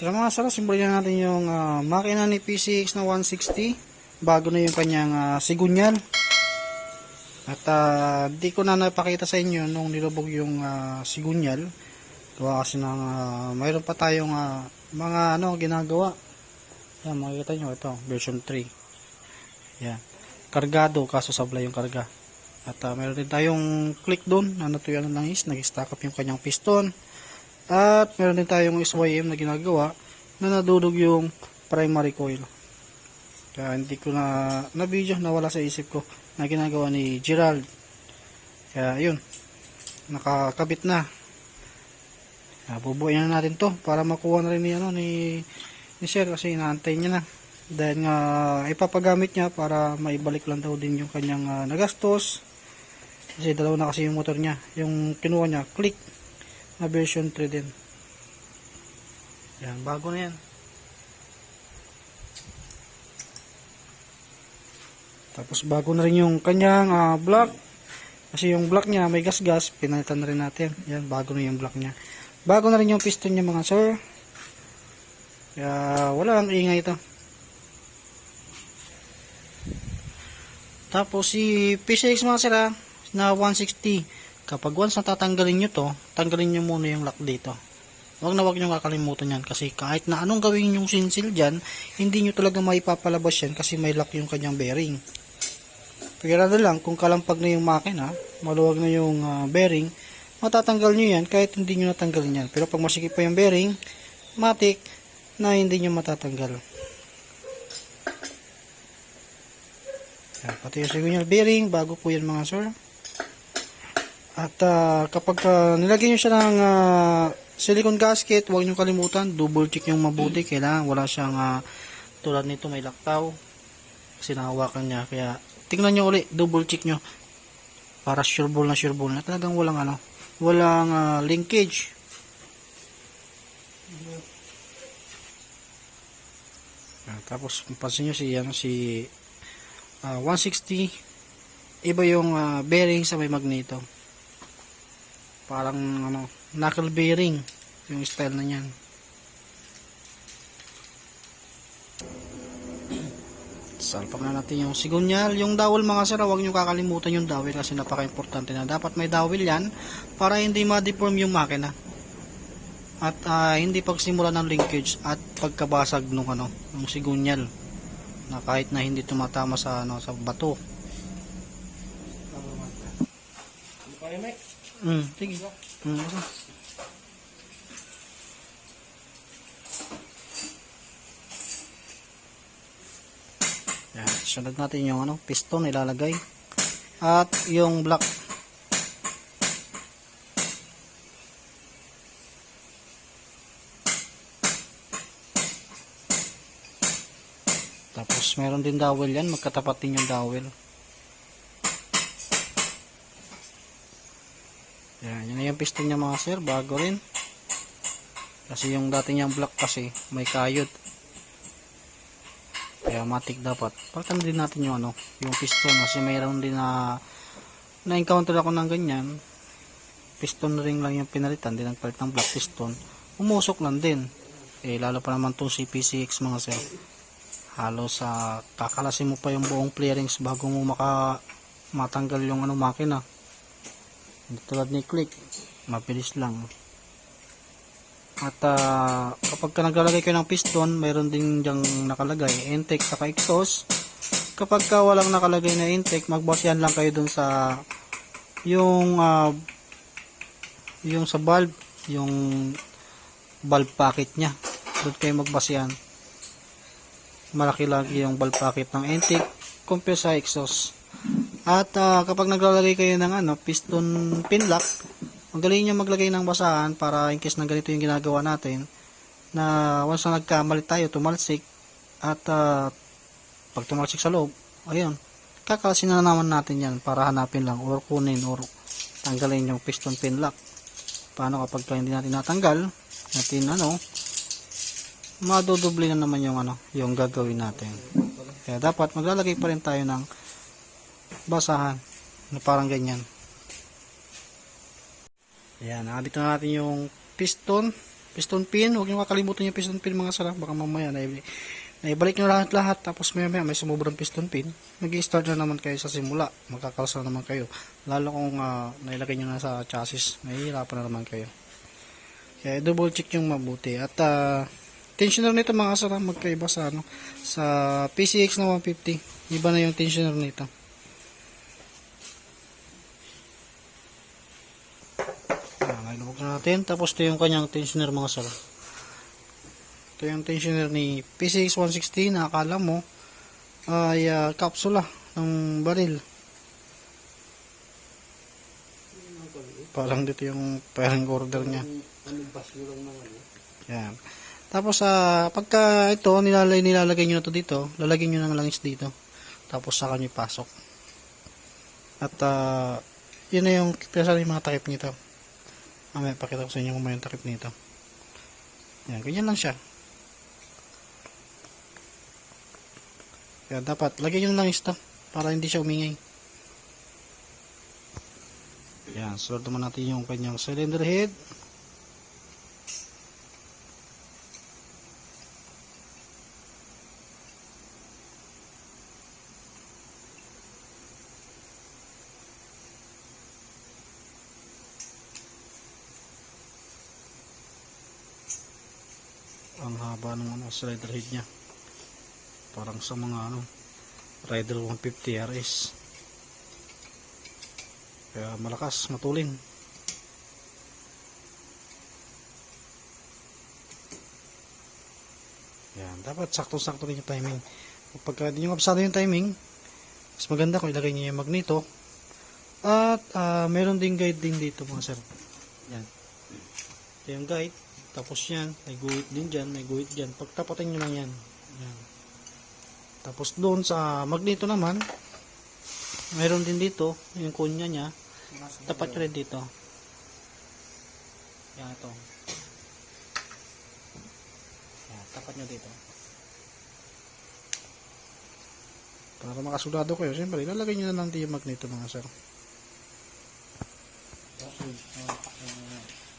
Tara mga sara, simulan natin yung ah, makina ni PCX na 160. Bago na yung kanyang ah, sigunyal. At ah, di ko na napakita sa inyo nung nilubog yung ah, sigunyal. Gawa kasi ng ah, mayroon pa tayong ah, mga ano ginagawa. Yan, makikita nyo ito, version 3. Yan. Kargado, kaso sablay yung karga. At ah, meron din tayong click doon na natuyan ng is, nag-stack up yung kanyang piston. At meron din tayong SYM na ginagawa na nadudog yung primary coil. Kaya hindi ko na na video nawala sa isip ko na ginagawa ni Gerald. Kaya yun, nakakabit na. Bubuuin na natin to para makuha na rin ni, ano, ni, ni Sir kasi inaantay niya na. Dahil nga ipapagamit niya para maibalik lang daw din yung kanyang ah, nagastos. Kasi dalawa na kasi yung motor niya. Yung kinuha niya, click na version 3 din. Yan, bago na yan. Tapos bago na rin yung kanyang ah, block. Kasi yung block niya may gas-gas, pinalitan na rin natin. Yan, bago na yung block niya. Bago na rin yung piston niya mga sir. Kaya wala ang ingay ito. Tapos si PCX mga sir ah, na 160. Kapag once natatanggalin nyo to, tanggalin nyo muna yung lock dito. Huwag na huwag nyo kakalimutan yan kasi kahit na anong gawin yung sinsil dyan, hindi nyo talaga maipapalabas yan kasi may lock yung kanyang bearing. Pero na lang, kung kalampag na yung makina, maluwag na yung ah, bearing, matatanggal nyo yan kahit hindi nyo natanggalin yan. Pero pag masikip pa yung bearing, matik na hindi nyo matatanggal. Yan, pati yung signal bearing, bago po yan mga sir. At ah, kapag ah, nilagay nyo siya ng ah, silicone gasket, huwag nyo kalimutan, double check yung mabuti. Kailangan wala siyang ah, tulad nito may laktaw. Kasi nahawakan niya. Kaya tingnan nyo ulit, double check nyo. Para sure ball na sure ball na. Talagang walang ano, walang ah, linkage. Ah, tapos pansin nyo si ano si ah, 160 iba yung ah, bearing sa may magneto parang ano knuckle bearing yung style na yan salpak na natin yung sigunyal yung dowel mga sir huwag nyo kakalimutan yung dowel kasi napaka importante na. Dapat may dowel yan para hindi ma-deform yung makina. At ah, hindi pagsimula ng linkage at pagkabasag nung ano ng sigunyal na kahit na hindi tumatama sa ano sa bato Mm, sige. Mm, basta. Yan, sunod natin yung ano, piston ilalagay. At yung block. Tapos meron din dowel yan, magkatapat din yung dowel. Yan, yun na yung piston niya mga sir, bago rin. Kasi yung dati niyang block kasi, may kayod. Kaya matik dapat. Palitan din natin yung ano, yung piston kasi mayroon din na na-encounter ako ng ganyan. Piston ring lang yung pinalitan, din nagpalit ng block piston. Umusok lang din. Eh, lalo pa naman itong CPCX mga sir. Halos sa kakalasin mo pa yung buong clearings bago mo maka matanggal yung ano makina. Tulad ni click, mabilis lang. At ah, kapag ka naglalagay kayo ng piston, mayroon din diyang nakalagay intake saka exhaust. Kapag ka walang nakalagay na intake, magbasyan lang kayo dun sa yung ah, yung sa valve, yung valve packet niya. Doon kayo magbasyan. Malaki lagi yung valve packet ng intake compare sa exhaust. At ah, kapag naglalagay kayo ng ano, piston pin lock, magaling nyo maglagay ng basahan para in case na ganito yung ginagawa natin na once na nagkamali tayo, tumalsik at ah, pag tumalsik sa loob, ayun, kakalasin na naman natin yan para hanapin lang or kunin or tanggalin yung piston pin lock. Paano kapag ka hindi natin natanggal, natin ano, madodoble na naman yung ano, yung gagawin natin. Kaya dapat maglalagay pa rin tayo ng basahan na parang ganyan. Ayan, nakabit na natin yung piston piston pin, huwag niyo kakalimutan yung piston pin mga sala, baka mamaya na naibalik nyo lahat-lahat, tapos maya maya may sumubrang piston pin, mag start na naman kayo sa simula, magkakalsa na naman kayo. Lalo kung uh, nailagay nyo na sa chassis, mahihirapan na naman kayo. Kaya double check yung mabuti. At uh, tensioner nito mga sala, magkaiba sa ano, sa PCX na 150. Iba na yung tensioner nito. Ayan, ilubog na natin. Tapos ito yung kanyang tensioner mga sala. Ito yung tensioner ni PCX 160 na akala mo ay uh, kapsula ng baril. Parang dito yung pairing order niya. Yan. Tapos sa pagka ito nilalagay nilalagay niyo na to dito, lalagyan niyo ng langis dito. Tapos saka niyo pasok. At uh, yun na yung pesa yung mga takip nito. Mamaya pakita ko sa inyo kung may takip nito. Yan, ganyan lang siya. Kaya dapat lagyan nyo ng langis to para hindi siya umingay. Yan, sunod naman natin yung kanyang cylinder head. Ang haba ng ano, slider head niya. Parang sa mga ano Rider 150 RS kaya malakas matulin yan dapat sakto-sakto rin yung timing. Pagka di nyo kabisado yung timing mas maganda kung ilagay nyo yung magneto. At ah, meron ding guide din dito mga sir. Yan. Ito yung guide tapos yan, may guhit din dyan, may guhit dyan. Pagtapatin nyo lang yan. yan. Tapos doon sa magneto naman, mayroon din dito, yung kunya niya. Tapat nyo rin dito. Yan ito. Yan, tapat nyo dito. Para makasulado kayo, siyempre, lalagay nyo na lang din yung magneto mga sir.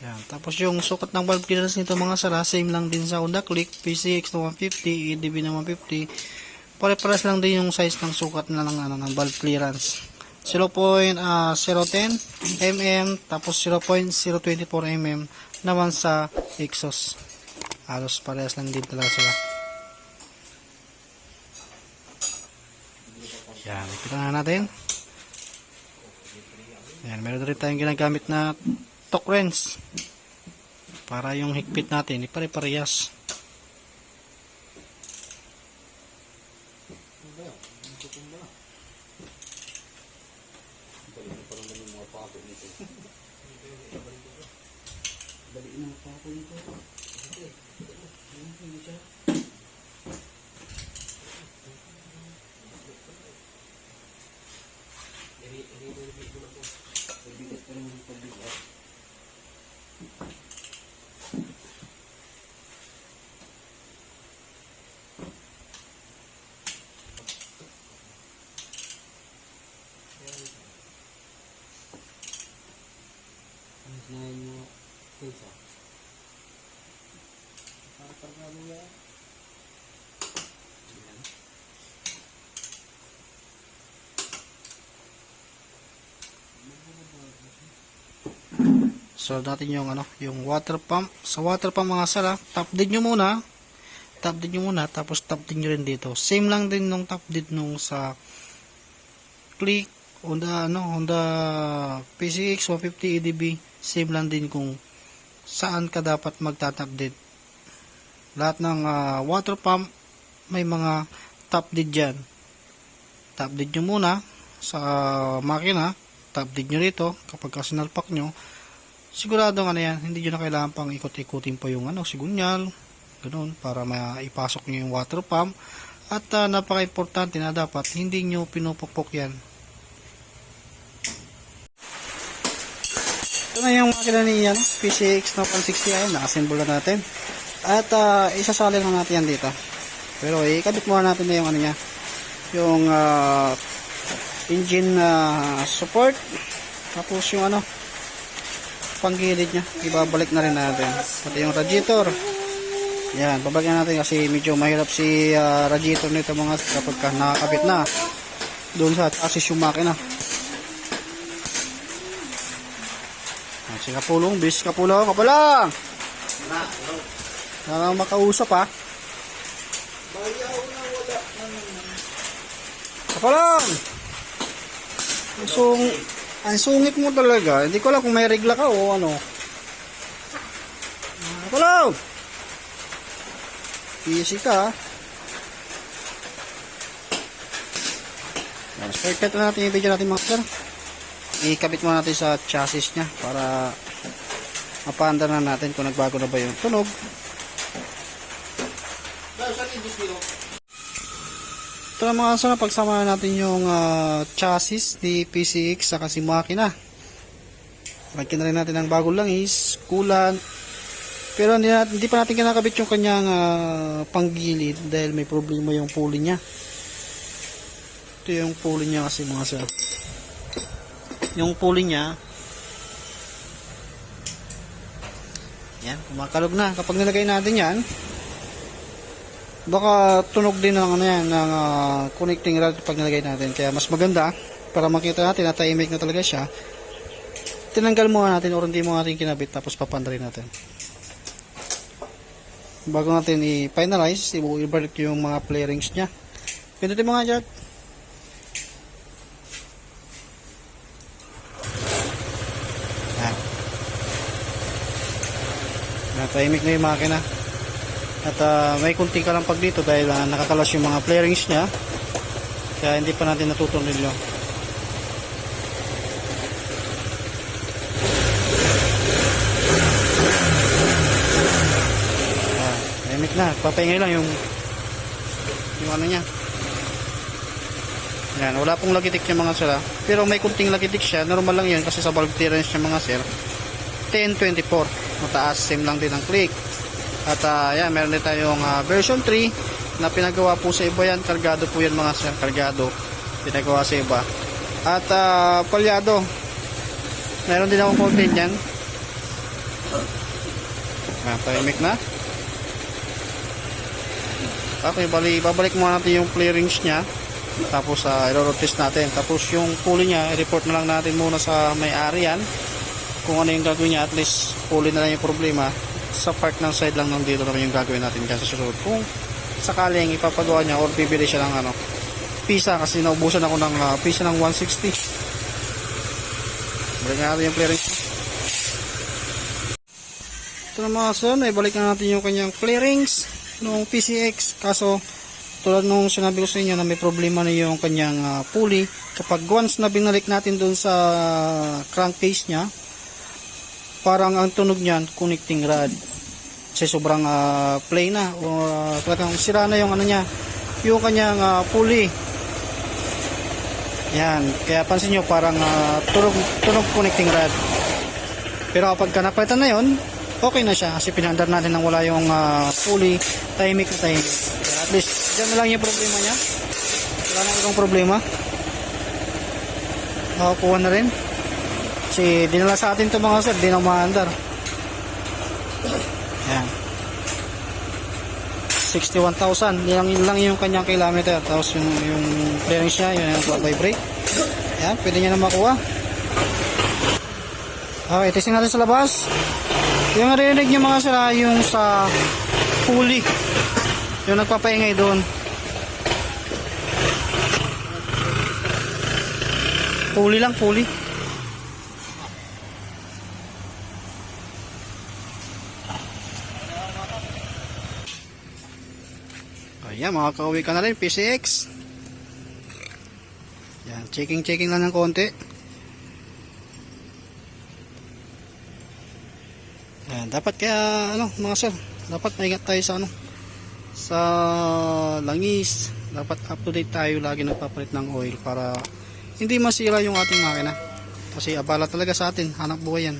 Yan. Tapos yung sukat ng valve clearance nito mga sara, same lang din sa Honda Click, PCX na 150, EDB na 150. Pare-pares lang din yung size ng sukat na ng, ano, ng valve clearance. 0.010 mm tapos 0.024 mm naman sa exhaust. Halos parehas lang din talaga sila. Yan, ipita na natin. Yan, meron rin tayong ginagamit na torque wrench para yung higpit natin ipare-parehas So natin yung ano, yung water pump. Sa water pump mga sala, tap din nyo muna. Tap din nyo muna, tapos tap din nyo rin dito. Same lang din nung tap din nung sa click, Honda, ano, Honda PCX 150 EDB. Same lang din kung saan ka dapat magtatap din. Lahat ng ah, water pump, may mga tap din dyan. Tap din nyo muna sa makina. Tap din nyo rito kapag kasinalpak nyo sigurado ano yan, hindi nyo na kailangan pang ikot-ikutin pa yung ano, sigunyal, ganun, para maipasok nyo yung water pump. At uh, napaka-importante na dapat hindi nyo pinupukpok yan. Ito na yung makina ni yan, PCX na 160 ay nakasimbol na natin. At uh, isasali lang natin yan dito. Pero ikabit muna natin na yung ano niya, yung uh, engine uh, support. Tapos yung ano, panggilid niya. Ibabalik na rin natin. Pati yung radiator. Yan, babagyan natin kasi medyo mahirap si ah, radiator nito mga kapag ka nakakabit na. Doon sa chassis yung makina. Si Kapulong, bis Kapulong, Kapulang! Sana makausap ha. Kapulang! Ang sung ang sungit mo talaga. Hindi ko alam kung may regla ka o ano. Kapulang! Easy ka ha. Na natin yung video natin mga sir. Ikabit muna natin sa chassis niya para mapaanda na natin kung nagbago na ba yung tunog. Ito na mga sir, pagsama na natin yung ah, chassis ni PCX sa kasi makina. Lagyan rin natin ng bagong langis, coolant, pero hindi, hindi pa natin kinakabit yung kanyang ah, panggilid dahil may problema yung pulley niya. Ito yung pulley niya kasi mga sir. Yung pulley niya, yan, kumakalog na. Kapag nilagay natin yan, baka tunog din ng ano yan, ng ah, connecting rod pag nilagay natin. Kaya mas maganda, para makita natin na tahimik na talaga siya, tinanggal muna natin or hindi mo natin kinabit tapos papandarin natin bago natin i-finalize, i-balik yung mga play rings niya. Pindutin mo nga, Jack. Natahimik na yung makina. At ah, may kunting kalampag dito dahil ah, nakakalas yung mga play rings niya. Kaya hindi pa natin natutunilyo. Ah, tahimik na. Papahingay lang yung yung ano niya. Yan, wala pong lagitik yung mga sir. ah. Pero may kunting lagitik siya. Normal lang yun kasi sa valve clearance niya mga sir. 1024. Mataas. Same lang din ang click. At ah, yan, meron din tayong ah, version 3 na pinagawa po sa iba yan. Kargado po yan mga sir. Kargado. Pinagawa sa iba. At ah, palyado. Meron din akong content yan. Ah, tahimik na. Okay, bali, babalik muna natin yung clearings niya. Tapos, uh, i-rotate natin. Tapos, yung pulley niya, i-report na lang natin muna sa may-ari yan. Kung ano yung gagawin niya, at least pulley na lang yung problema. Sa part ng side lang nandito naman yung gagawin natin sa susunod. Kung sakaling ipapagawa niya or bibili siya ng ano, pisa kasi naubusan ako ng uh, pisa ng 160. Balik na natin yung clearings. Ito na mga sir, ibalik na natin yung kanyang clearings nung PCX kaso tulad nung sinabi ko sa inyo na may problema na yung kanyang ah, pulley kapag once na binalik natin dun sa crankcase niya parang ang tunog niyan connecting rod. Kasi sobrang ah, plain na. O ah, talagang sira na yung ano niya. Yung kanyang ah, pulley. Yan. Kaya pansin nyo parang ah, tunog, tunog connecting rod. Pero kapag ka napalitan na yun okay na siya. Kasi pinandar natin nang wala yung uh, pulley. Tahimik na Kaya at least dyan na lang yung problema niya. Wala na ibang problema. Nakakuha na rin kasi dinala sa atin to mga sir di na maandar. Yan 61,000 yun lang, lang yung kanyang kilometer. Tapos yung, yung clearance niya yun yung vibrate yan pwede niya na makuha. Okay testing natin sa labas. Yung narinig nyo mga sila, yung sa pulley. Yung nagpapaingay doon. Pulley lang, pulley. Ayan, makakauwi ka na rin, PCX. Yan, checking-checking lang ng konti. Ayan, dapat kaya ano mga sir, dapat maingat tayo sa ano sa langis. Dapat up to date tayo lagi nagpapalit ng oil para hindi masira yung ating makina. Kasi abala talaga sa atin, hanap buhay yan.